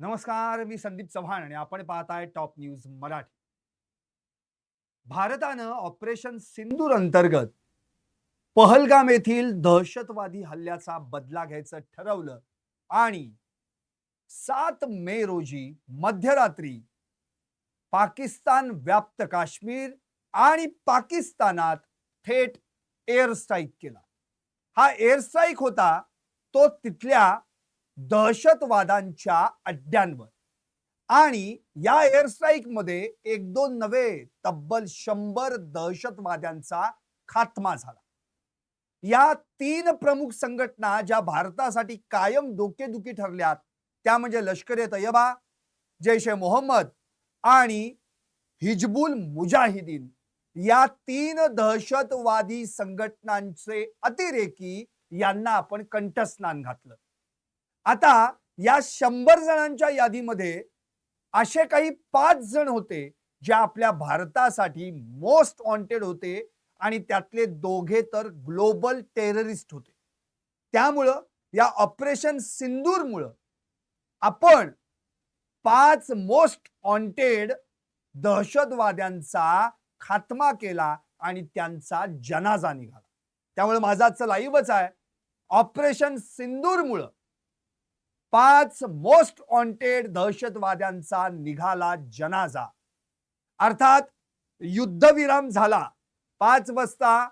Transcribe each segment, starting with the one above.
नमस्कार मी संदीप चव्हाण आणि आपण पाहताय टॉप न्यूज मराठी. भारतानं ऑपरेशन सिंदूर अंतर्गत पहलगाम येथील दहशतवादी हल्ल्याचा बदला घ्यायचं ठरवलं आणि सात मे रोजी मध्यरात्री पाकिस्तान व्याप्त काश्मीर आणि पाकिस्तानात थेट एअर स्ट्राईक केला. हा एअर स्ट्राईक होता तो तिथल्या दहशतवादांच्या अड्ड्यांवर. आणि या एअर स्ट्राईकमध्ये एक दोन नवे तब्बल शंभर दहशतवाद्यांचा खात्मा झाला. या तीन प्रमुख संघटना ज्या भारतासाठी कायम डोकेदुखी ठरल्यात त्या म्हणजे लष्कर ए तयबा जैश ए मोहम्मद आणि हिजबुल मुजाहिदीन. या तीन दहशतवादी संघटनांचे अतिरेकी यांना आपण कंठस्नान घातलं. आता या शंभर जणांच्या यादीमध्ये असे काही पाच जण होते जे आपल्या भारतासाठी मोस्ट वॉन्टेड होते आणि त्यातले दोघे तर ग्लोबल टेररिस्ट होते. त्यामुळं या ऑपरेशन सिंदूरमुळं आपण पाच मोस्ट वॉन्टेड दहशतवाद्यांचा खात्मा केला आणि त्यांचा जनाजा निघाला. त्यामुळे माझा आजचं लाईव्हच आहे. ऑपरेशन सिंदूरमुळं पाच मोस्ट वॉन्टेड दहशतवाद्यांचा निघाला जनाजा. अर्थात युद्धविराम झाला. पाच वाजता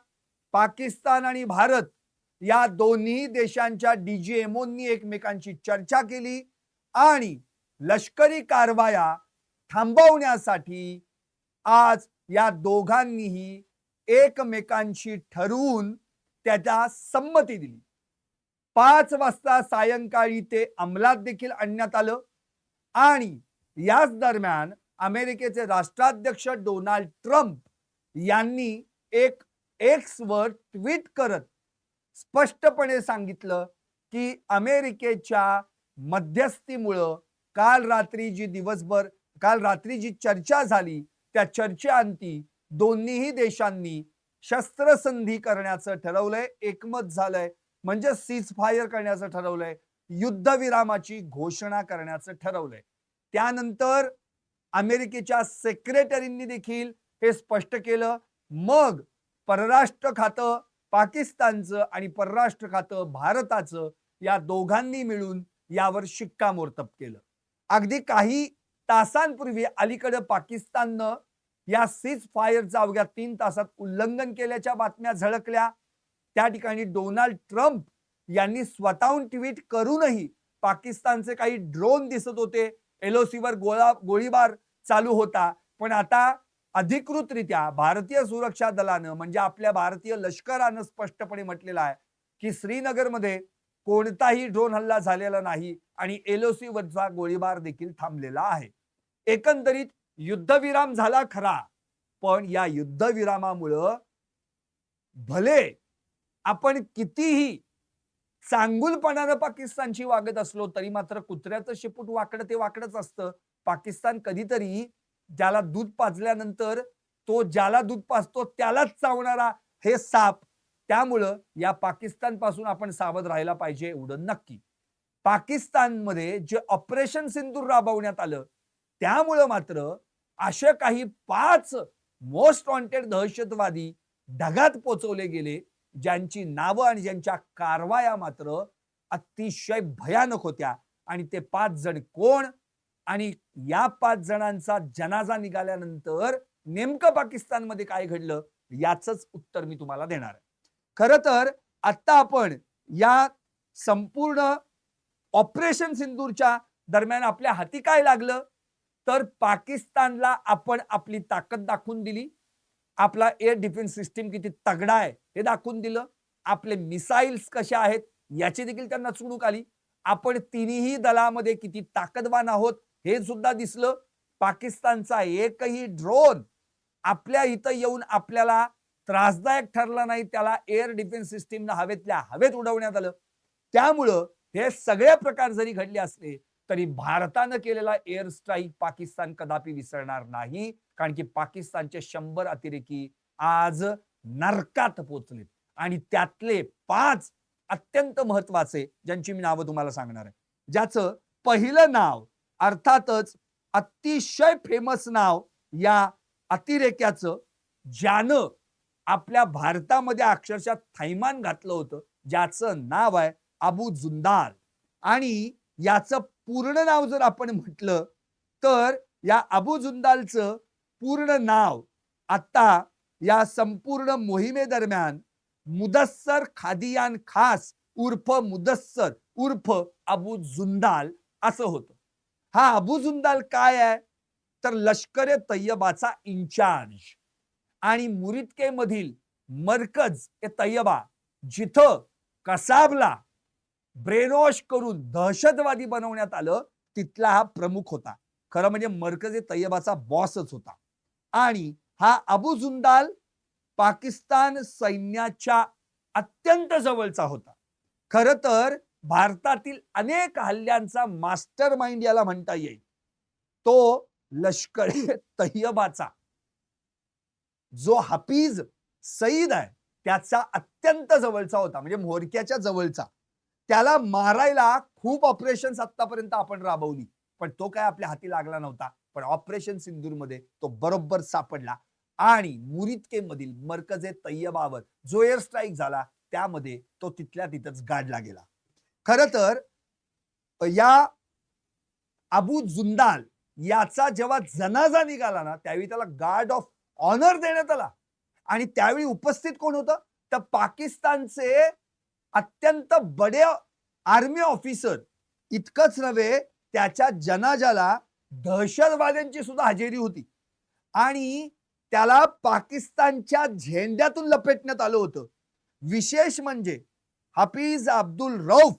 पाकिस्तान आणि भारत या दोन्ही देशांच्या डीजीएमओंनी एकमेकांची चर्चा केली आणि लष्करी कारवाया थांबवण्यासाठी आज या दोघांनीही एकमेकांशी ठरवून त्याच्या संमती दिली. पाच वाजता सायंकाळी ते अंमलात देखील आणण्यात आलं. आणि याच दरम्यान अमेरिकेचे राष्ट्राध्यक्ष डोनाल्ड ट्रम्प यांनी एक एक्स वर ट्विट करत स्पष्टपणे सांगितलं की अमेरिकेच्या मध्यस्थीमुळं काल रात्री जी दिवसभर काल रात्री जी चर्चा झाली त्या चर्चेअंती दोन्हीही देशांनी शस्त्रसंधी करण्याचं ठरवलंय एकमत झालंय. म्हणजे सीज फायर करण्याचं ठरवलंय. युद्धविरामाची घोषणा करण्याचं ठरवलंय. त्यानंतर अमेरिकेच्या सेक्रेटरींनी देखील हे स्पष्ट केलं. मग परराष्ट्र खातं पाकिस्तानचं आणि परराष्ट्र खातं भारताचं या दोघांनी मिळून यावर शिक्कामोर्तब केलं. अगदी काही तासांपूर्वी अलीकडे पाकिस्ताननं या सीज फायरचा अवघ्या तीन तासात उल्लंघन केल्याच्या बातम्या झळकल्या. त्या ठिकाणी डोनाल्ड ट्रम्प यांनी स्वतःहून ट्विट करूनही पाकिस्तानचे काही ड्रोन दिसत होते. एलओसीवर गोळा गोळीबार चालू होता. पण आता अधिकृतरित्या भारतीय सुरक्षा दलानं म्हणजे आपल्या भारतीय लष्करानं स्पष्टपणे म्हटलेलं आहे की श्रीनगरमध्ये कोणताही ड्रोन हल्ला झालेला नाही आणि एलओसी वरचा गोळीबार देखील थांबलेला आहे. एकंदरीत युद्धविराम झाला खरा पण या युद्धविरामामुळं भले आपण कितीही चांगुलपणानं पाकिस्तानशी वागत असलो तरी मात्र कुत्र्याचं शेपूट वाकडं ते वाकडच असतं. पाकिस्तान कधीतरी ज्याला दूध पाजल्यानंतर तो ज्याला दूध पाजतो त्यालाच चावणारा हे साप. त्यामुळं या पाकिस्तानपासून आपण सावध राहायला पाहिजे एवढं नक्की. पाकिस्तानमध्ये जे ऑपरेशन सिंदूर राबवण्यात आलं त्यामुळं मात्र असे काही पाच मोस्ट वॉन्टेड दहशतवादी ढगात पोचवले गेले ज्यांची नावं आणि ज्यांच्या कारवाया मात्र अतिशय भयानक होत्या. आणि ते पाच जण कोण? आणि या पाच जणांचा जनाजा निघाल्यानंतर नेमकं पाकिस्तानमध्ये काय घडलं? याचंच उत्तर मी तुम्हाला देणार आहे. खर तर आता आपण या संपूर्ण ऑपरेशन सिंदूरच्या दरम्यान आपल्या हाती काय लागलं? तर पाकिस्तानला आपण आपली ताकद दाखवून दिली. आपला एअर डिफेन्स सिस्टीम किती तगडा आहे? हे दाखवून दिलं. आपले मिसाईल्स कशा आहेत याची देखील त्यांना चुणूक आली. आपण तिन्ही दलामध्ये किती ताकदवान आहोत हे सुद्धा दिसलं. पाकिस्तानचा एकही ड्रोन आपल्या इथं येऊन आपल्याला त्रासदायक ठरला नाही त्याला एअर डिफेन्स सिस्टीमनं हवेतल्या हवेत उडवण्यात आलं. त्यामुळं हे सगळे प्रकार जरी घडले असले तरी भारतानं केलेला एअर स्ट्राईक पाकिस्तान कदापि विसरणार नाही. कारण की पाकिस्तानचे शंभर अतिरेकी आज नरकात पोचलेत. आणि त्यातले पाच अत्यंत महत्त्वाचे ज्यांची मी नावं तुम्हाला सांगणार आहे. ज्याचं पहिलं नाव अर्थातच अतिशय फेमस नाव या अतिरेक्याचं ज्यानं आपल्या भारतामध्ये अक्षरशः थैमान घातलं होतं ज्याचं नाव आहे अबू जुंदाल. आणि याचं पूर्ण नाव जर आपण म्हटलं तर या अबू जुंदालचं पूर्ण नाव आता या संपूर्ण मोहिमेदरम्यान मुदस्सर खादियान खास उर्फ मुदस्सर उर्फ अबू जुंदाल असं होतं. हा अबू जुंदाल काय आहे? तर लष्कर ए तय्यबाचा इन्चार्ज आणि मुरिदके मधील मरकज ए तय्यबा जिथं कसाबला ब्रेनवॉश करून दहशतवादी बनवण्यात आलं तिथला हा प्रमुख होता. खरं म्हणजे मरकज ए तय्यबाचा बॉसच होता. आणि हा अबू जुंदाल पाकिस्तान सैन्याच्या अत्यंत जवळचा होता. खर तर भारतातील अनेक हल्ल्यांचा मास्टर माइंड याला म्हणता येईल. तो लष्कर तय्यबाचा जो हफीज सईद आहे त्याचा अत्यंत जवळचा होता म्हणजे म्होरक्याच्या जवळचा. त्याला मारायला खूप ऑपरेशन आतापर्यंत आपण राबवली पण तो काय आपल्या हाती लागला नव्हता. पण ऑपरेशन सिंदूरमध्ये तो बरोबर सापडला. आणि मुरितके मधील मरकजे तय्यबावर जो एअर स्ट्राईक झाला त्यामध्ये तो तिथल्या तिथंच गाडला गेला. खर तर या अबू जुंदाल याचा जेव्हा जनाजा निघाला ना त्यावेळी त्याला गार्ड ऑफ ऑनर देण्यात आला. आणि त्यावेळी उपस्थित कोण होतं? तर पाकिस्तानचे अत्यंत बडे आर्मी ऑफिसर इतकंच नव्हे त्याच्या जनाजाला दहशतवाद्यांची सुद्धा हजेरी होती. आणि त्याला पाकिस्तानच्या झेंड्यातून लपेटण्यात आलं होतं. विशेष म्हणजे हफीज अब्दुल रौफ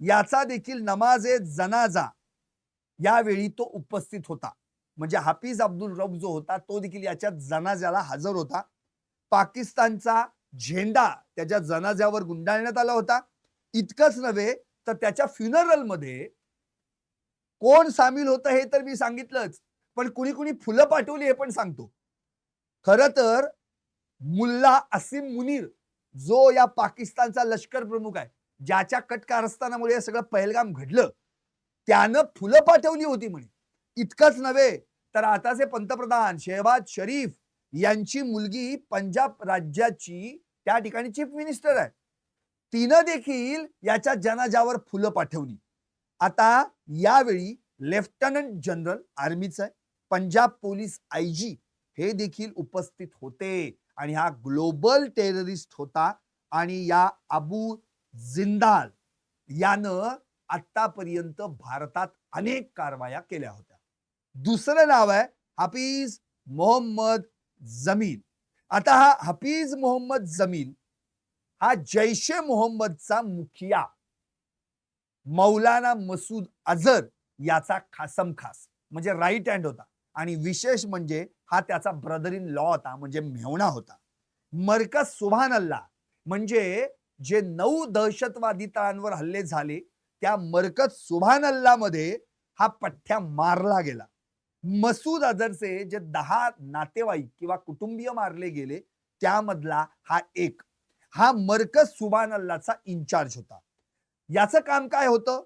याचा देखील नमाज ए जनाजा यावेळी तो उपस्थित होता. म्हणजे हाफिज अब्दुल रौफ जो होता तो देखील याच्या जनाज्याला हजर होता. पाकिस्तानचा झेंडा त्याच्या जनाज्यावर गुंडाळण्यात आला होता. इतकंच नव्हे तर त्याच्या फ्युनरलमध्ये कोण सामील होतं हे तर मी सांगितलंच. पण कुणी कुणी फुलं पाठवली हे पण सांगतो. खर तर मुल्ला असीम मुनीर जो या पाकिस्तानचा लष्कर प्रमुख आहे ज्याच्या कटकारस्थानामुळे हे सगळं पहलगाम घडलं त्यानं फुलं पाठवली होती म्हणे. इतकंच नव्हे तर आताचे पंतप्रधान शेहबाज शरीफ यांची मुलगी पंजाब राज्याची त्या ठिकाणी चीफ मिनिस्टर आहे. तिनं देखील याच्या जनाजावर फुलं पाठवली. आता यावेळी लेफ्टनंट जनरल आर्मीचं आहे. पंजाब पोलीस आय जी हे देखील उपस्थित होते. आणि हा ग्लोबल टेररिस्ट होता. आणि या अबू जिंदाल यानं आतापर्यंत भारतात अनेक कारवाया केल्या होत्या. दुसरं नाव आहे हाफिज मोहम्मद जमीन. आता हा हफीज मोहम्मद जमीन हा जैशे मोहम्मदचा मुखिया मौलाना मसूद अझर याचा खासम खास म्हणजे राईट हँड होता. आणि विशेष म्हणजे हा त्याचा ब्रदर इन लॉ होता म्हणजे मेवणा होता. मरकज सुभान अल्ला म्हणजे जे नऊ दहशतवादी तळांवर हल्ले झाले त्या मरकज सुभान अल्लामध्ये हा पठ्ठ्या मारला गेला. मसूद अझरचे जे दहा नातेवाईक किंवा कुटुंबीय मारले गेले त्यामधला हा एक. हा मरकज सुभान अल्लाचा इन्चार्ज होता. याचं काम काय होतं?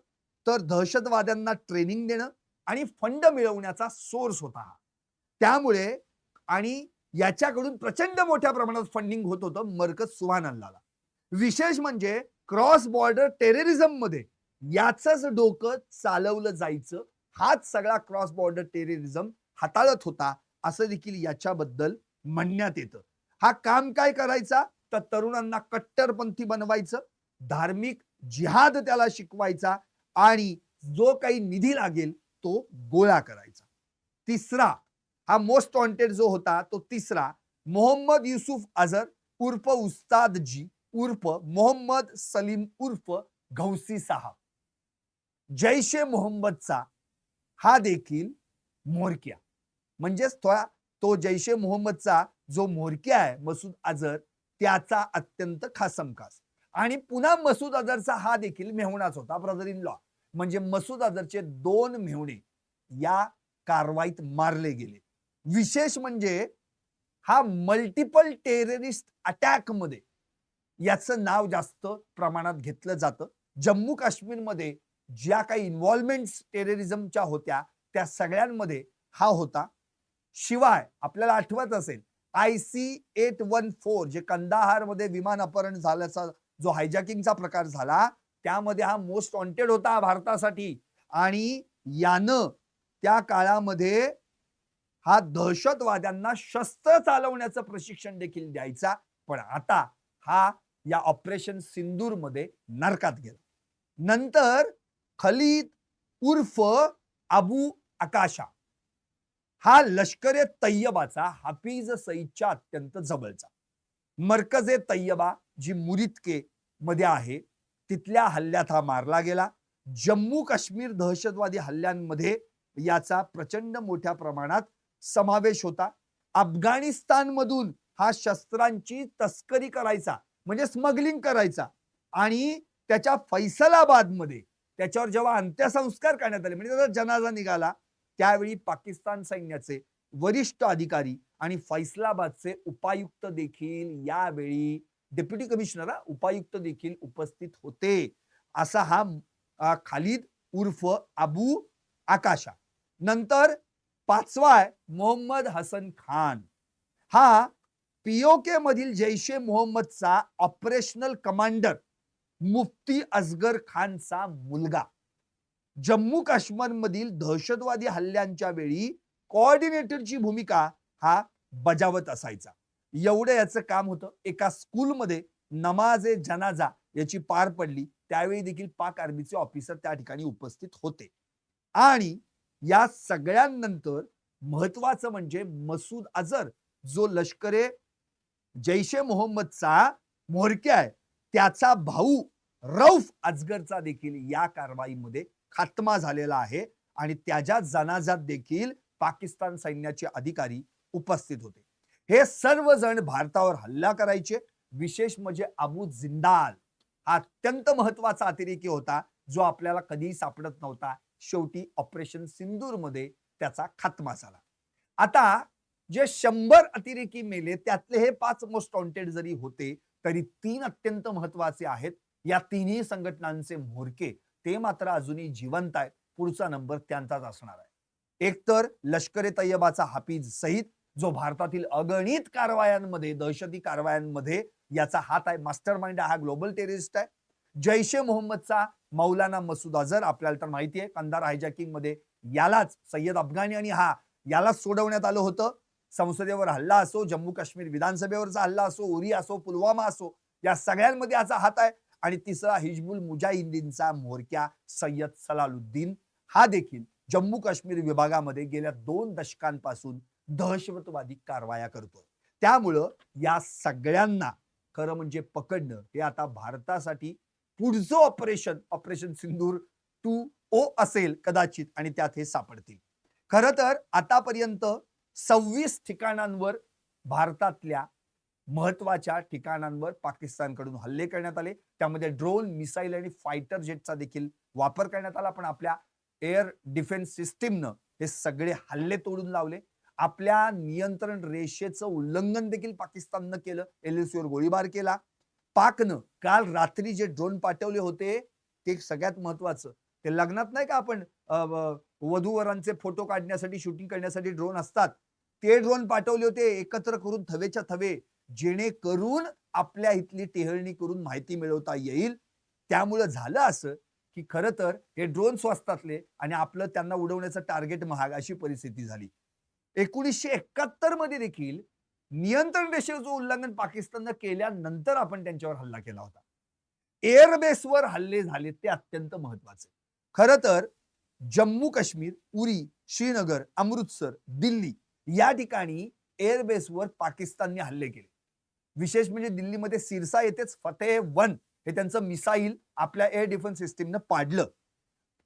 तर दहशतवाद्यांना ट्रेनिंग देणं आणि फंड मिळवण्याचा सोर्स होता. हा त्यामुळे आणि याच्याकडून प्रचंड मोठ्या प्रमाणात फंडिंग होत होतं मरकज सुहान अल्लाला विशेष म्हणजे क्रॉस बॉर्डर टेररिझममध्ये याचंच डोकं चालवलं जायचं. हाच सगळा क्रॉस बॉर्डर टेररिझम हाताळत होता असं देखील याच्याबद्दल म्हणण्यात येतं. हा काम काय करायचा? तर तरुणांना कट्टरपंथी बनवायचं. धार्मिक जिहाद त्याला शिकवायचा आणि जो काही निधी लागेल तो गोळा करायचा. तिसरा हा मोस्ट वॉन्टेड जो होता तो तिसरा मोहम्मद युसुफ अझर उर्फ उस्तादजी उर्फ मोहम्मद सलीम उर्फ घौसी साहब. ए मोहम्मदचा हा देखील म्होरक्या म्हणजेच थोडा तो जैश ए मोहम्मदचा जो म्होरक्या आहे मसूद अझर त्याचा अत्यंत खासमखास आणि पुन्हा मसूद अझरचा हा देखील मेहुणाच होता ब्रदर इन लॉ म्हणजे मसूद अझरचे दोन मेहुणे या कारवाईत मारले गेले. विशेष म्हणजे हा मल्टिपल टेररिस्ट अटॅकमध्ये याचं नाव जास्त प्रमाणात घेतलं जातं. जम्मू काश्मीरमध्ये ज्या काही इन्व्हॉल्वमेंट टेररिझमच्या होत्या त्या सगळ्यांमध्ये हा होता. शिवाय आपल्याला आठवत असेल I C eight one four जे कंदाहारमध्ये विमान अपहरण झाल्याचा जो हायजॅकिंगचा प्रकार झाला त्यामध्ये हा मोस्ट वॉन्टेड होता भारतासाठी. आणि यानं त्या काळामध्ये हा दहशतवाद्यांना शस्त्र चालवण्याचं प्रशिक्षण देखील द्यायचा. पण आता हा या ऑपरेशन सिंदूरमध्ये नरकात गेला. नंतर खलीद उर्फ अबू आकाशा हा लष्कर ए तय्यबाचा हाफिज सईदच्या अत्यंत जवळचा. मरकज ए तय्यबा जी मुरितके मध्ये आहे. तिथल्या हल्ल्यात हा मारला गेला. जम्मू काश्मीर दहशतवादी हल्ल्यांमध्ये याचा प्रचंड मोठ्या प्रमाणात समावेश होता. अफगाणिस्तानमधून हा शस्त्रांची तस्करी करायचा म्हणजे स्मगलिंग करायचा आणि त्याच्या फैसलाबादमध्ये त्याच्यावर जेव्हा अंत्यसंस्कार करण्यात आले म्हणजे त्याचा जनाजा निघाला त्यावेळी पाकिस्तान सैन्याचे वरिष्ठ अधिकारी आणि फैसलाबादचे उपायुक्त देखील यावेळी डेप्युटी कमिशनर उपायुक्त देखील उपस्थित होते. असा हा खालिद उर्फ अबू आकाशा. नंतर पाचवा आहे मोहम्मद हसन खान. हा पीओके मधील जैश ए मोहम्मदचा ऑपरेशनल कमांडर मुफ्ती असगर खानचा मुलगा. जम्मू काश्मीर मधील दहशतवादी हल्ल्यांच्या वेळी कोऑर्डिनेटरची भूमिका हा बजावत असायचा. एवढं याचं काम होतं. एका स्कूलमध्ये नमाज ए जनाजा याची पार पडली. त्यावेळी देखील पाक आर्मीचे ऑफिसर त्या ठिकाणी उपस्थित होते. आणि या सगळ्यांनंतर महत्वाचं म्हणजे मसूद अजर जो लष्करे जैश ए मोहम्मदचा म्होरक्या आहे त्याचा भाऊ रौफ अजगरचा देखील या कारवाईमध्ये खात्मा झालेला आहे आणि त्याच्या जनाजात देखील पाकिस्तान सैन्याचे अधिकारी उपस्थित होते. हे सर्वजण भारतावर हल्ला करायचे. विशेष म्हणजे अबू जिंदाल हा अत्यंत महत्त्वाचा अतिरेकी होता जो आपल्याला कधीही सापडत नव्हता. शेवटी ऑपरेशन सिंदूरमध्ये त्याचा खात्मा झाला. आता जे शंभर अतिरेकी मेले त्यातले हे पाच मोस्ट वॉन्टेड जरी होते तरी तीन अत्यंत महत्त्वाचे आहेत. या तिन्ही संघटनांचे म्होरके ते मात्र अजूनही जिवंत आहेत. पुढचा नंबर त्यांचाच असणार आहे. एक तर तय्यबाचा हाफिज सईद जो भारतातील अगणित कारवायांमध्ये दहशती कारवायांमध्ये याचा हात आहे. मास्टर माइंड हा ग्लोबल टेररिस्ट आहे. जैश ए मोहम्मदचा मौलाना मसूद अझर आपल्याला तर माहिती आहे कंदार हायजॅकिंगमध्ये यालाच सय्यद अफगाणी आणि हा यालाच सोडवण्यात आलं होतं. संसदेवर हल्ला असो जम्मू काश्मीर विधानसभेवरचा हल्ला असो उरी असो पुलवामा असो या सगळ्यांमध्ये याचा हात आहे. आणि तिसरा हिजबुल मुजाहिदीनचा म्होरक्या सय्यद सलालुद्दीन. हा देखील जम्मू काश्मीर विभागामध्ये गेल्या दोन दशकांपासून दहशतवादी कारवाया करतोय त्यामुळं या सगळ्यांना खरं म्हणजे पकडणं हे आता भारतासाठी पुढचं operation operation Sindoor two O असेल कदाचित आणि त्यात हे सापडतील. खर तर आतापर्यंत सव्वीस ठिकाणांवर भारतातल्या महत्त्वाच्या ठिकाणांवर पाकिस्तानकडून हल्ले करण्यात आले. त्यामध्ये ड्रोन मिसाईल आणि फायटर जेटचा देखील वापर करण्यात आला. पण आपल्या एअर डिफेन्स सिस्टीमनं हे सगळे हल्ले तोडून लावले. आपल्या नियंत्रण रेषेचं उल्लंघन देखील पाकिस्ताननं केलं. एलएसीवर वर गोळीबार केला. पाकनं काल रात्री जे ड्रोन पाठवले होते ते सगळ्यात महत्वाचं. ते लग्नात नाही का आपण वधूवरांचे फोटो काढण्यासाठी शूटिंग करण्यासाठी ड्रोन असतात. ते ड्रोन पाठवले होते एकत्र करून थवेच्या थवे जेणेकरून आपल्या इथली टेहळणी करून माहिती मिळवता येईल. त्यामुळं झालं असं की खरं तर हे ड्रोन स्वस्तातले आणि आपलं त्यांना उडवण्याचं टार्गेट महाग अशी परिस्थिती झाली. एकोणीसशे एकाहत्तरमध्ये देखील नियंत्रण रेषेचं उल्लंघन पाकिस्ताननं केल्यानंतर आपण त्यांच्यावर हल्ला केला होता. एअरबेसवर हल्ले झाले ते अत्यंत महत्त्वाचे खरं तर जम्मू काश्मीर उरी श्रीनगर अमृतसर दिल्ली या ठिकाणी एअरबेसवर पाकिस्तानने हल्ले केले. विशेष म्हणजे दिल्लीमध्ये सिरसा येथेच फतेह वन हे त्यांचं मिसाईल आपल्या एअर डिफेन्स सिस्टीमनं पाडलं.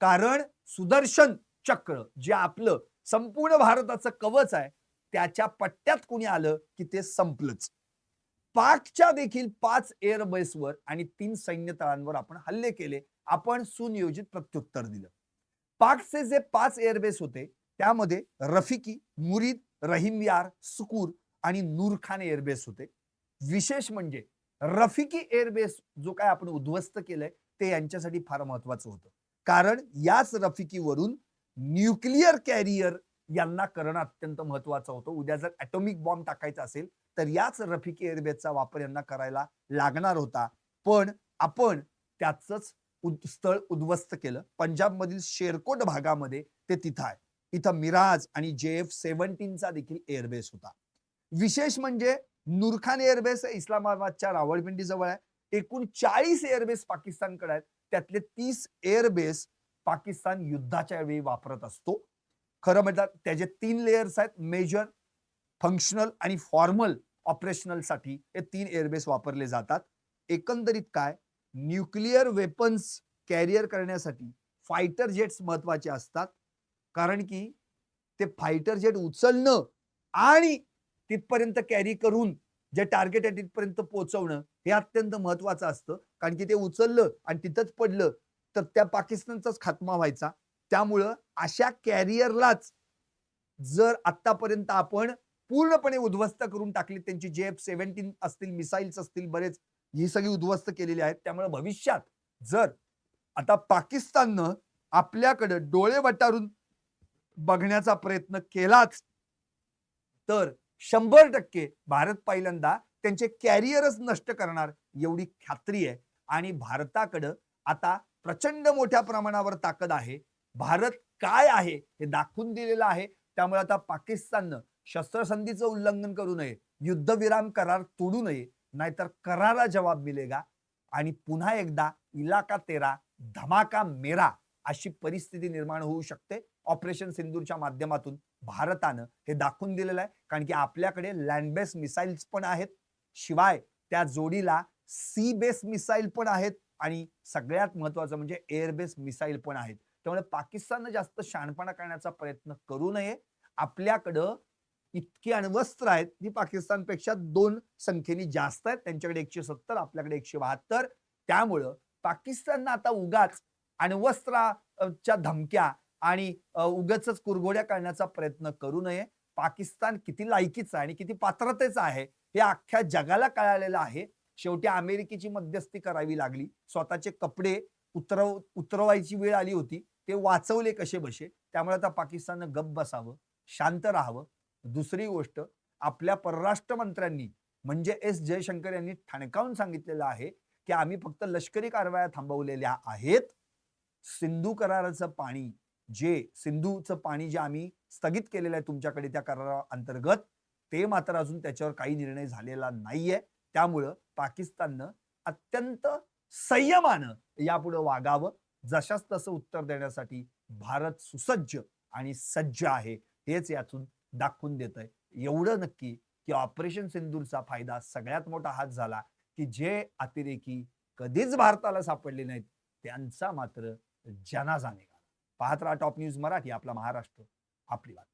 कारण सुदर्शन चक्र जे आपलं संपूर्ण भारताचं कवच आहे त्याच्या पट्ट्यात कुणी आलं की ते संपलंच. पाकच्या देखील पाच एअरबेसवर आणि तीन सैन्य तळांवर आपण हल्ले केले आपण सुनियोजित प्रत्युत्तर दिलं. पाकचे जे पाच एअरबेस होते त्यामध्ये रफिकी मुरीद रहीम यार सुकूर आणि नूरखान एअरबेस होते. विशेष म्हणजे रफिकी एअरबेस जो काय आपण उद्ध्वस्त केलंय ते यांच्यासाठी फार महत्वाचं होतं. कारण याच रफिकीवरून न्यूक्लिअर कॅरियर यांना करणं अत्यंत महत्वाचं होतं. उद्या जर ॲटॉमिक बॉम्ब टाकायचा असेल तर याच रफिकी एअरबेसचा वापर यांना करायला लागणार होता. पण आपण त्याच स्थळ उद्ध्वस्त केलं. पंजाबमधील शेरकोट भागामध्ये ते तिथं आहे. इथं मिराज आणि जे एफ सेव्हन्टीनचा देखील एअरबेस होता. विशेष म्हणजे नूरखान एअरबेस इस्लामाबादच्या रावळपिंडी जवळ आहे. एकूण चाळीस एअरबेस पाकिस्तानकडे आहेत. त्यातले तीस एअरबेस पाकिस्तान युद्धाच्या वेळी वापरत असतो. खरं म्हणतात त्याचे तीन लेयर्स आहेत मेजर फंक्शनल आणि फॉर्मल ऑपरेशनलसाठी हे तीन एअरबेस वापरले जातात. एकंदरीत काय? न्यूक्लिअर वेपन्स कॅरियर करण्यासाठी फायटर जेट्स महत्त्वाचे असतात. कारण की ते फायटर जेट उचलणं आणि तिथपर्यंत कॅरी करून जे टार्गेट आहे तिथपर्यंत पोहोचवणं हे अत्यंत महत्वाचं असतं. कारण की ते उचललं आणि तिथंच पडलं तर त्या पाकिस्तानचाच खात्मा व्हायचा. त्यामुळं अशा कॅरियरलाच जर आतापर्यंत आपण पूर्णपणे उद्ध्वस्त करून टाकली त्यांची जे एफ सेव्हन्टीन असतील मिसाईल्स असतील बरेच ही सगळी उद्ध्वस्त केलेली आहेत. त्यामुळे भविष्यात जर आता पाकिस्ताननं आपल्याकडे डोळे वटारून बघण्याचा प्रयत्न केलाच तर शंभर टक्के भारत पहिल्यांदा त्यांचे कॅरियरच नष्ट करणार एवढी खात्री आहे. आणि भारताकडं आता प्रचंड मोठ्या प्रमाणावर ताकद आहे. भारत काय आहे हे दाखवून दिलेलं आहे. त्यामुळे आता पाकिस्ताननं शस्त्रसंधीचं उल्लंघन करू नये युद्धविराम करार तोडू नये नाहीतर करारा जवाब मिलेगा. आणि पुन्हा एकदा इलाका तेरा धमाका मेरा अशी परिस्थिती निर्माण होऊ शकते. ऑपरेशन सिंदूरच्या माध्यमातून भारतानं हे दाखवून दिलेलं आहे. कारण की आपल्याकडे लँड बेस मिसाईल्स पण आहेत. शिवाय त्या जोडीला सी बेस मिसाईल पण आहेत. आणि सगळ्यात महत्वाचं म्हणजे एअरबेस मिसाईल पण आहेत. त्यामुळे पाकिस्ताननं जास्त शहाणपणा करण्याचा प्रयत्न करू नये. आपल्याकडं इतकी अण्वस्त्र आहेत जी पाकिस्तानपेक्षा दोन संख्येने जास्त आहेत. त्यांच्याकडे एकशे सत्तर आपल्याकडे एकशे बहात्तर. त्यामुळं पाकिस्ताननं आता उगाच अण्वस्त्राच्या धमक्या आणि उगाच कुरघोड्या करण्याचा प्रयत्न करू नये. पाकिस्तान किती लायकीचा आणि किती पात्रतेचा आहे हे अख्ख्या जगाला कळालेलं आहे. शेवटी अमेरिकेची मध्यस्थी करावी लागली. स्वतःचे कपडे उतरव उतरवायची वेळ आली होती. ते वाचवले कसे बसे? त्यामुळे आता पाकिस्ताननं गप बसावं शांत राहावं. दुसरी गोष्ट आपल्या परराष्ट्र मंत्र्यांनी म्हणजे एस जयशंकर यांनी ठणकावून सांगितलेलं आहे की आम्ही फक्त लष्करी कारवाया थांबवलेल्या आहेत. सिंधू कराराचं पाणी जे सिंधूचं पाणी जे आम्ही स्थगित केलेलं आहे तुमच्याकडे त्या करारा अंतर्गत ते मात्र अजून त्याच्यावर काही निर्णय झालेला नाहीये. त्यामुळं पाकिस्ताननं अत्यंत संयमानं यापुढे वागावं. जशाच तसं उत्तर देण्यासाठी भारत सुसज्ज आणि सज्ज आहे हेच यातून दाखवून देत आहे एवढं नक्की की ऑपरेशन सिंदूरचा फायदा सगळ्यात मोठा हात झाला की जे अतिरेकी कधीच भारताला सापडले नाहीत त्यांचा मात्र जनाजा निघाला. पाहत राहा टॉप न्यूज मराठी आपला महाराष्ट्र आपली बात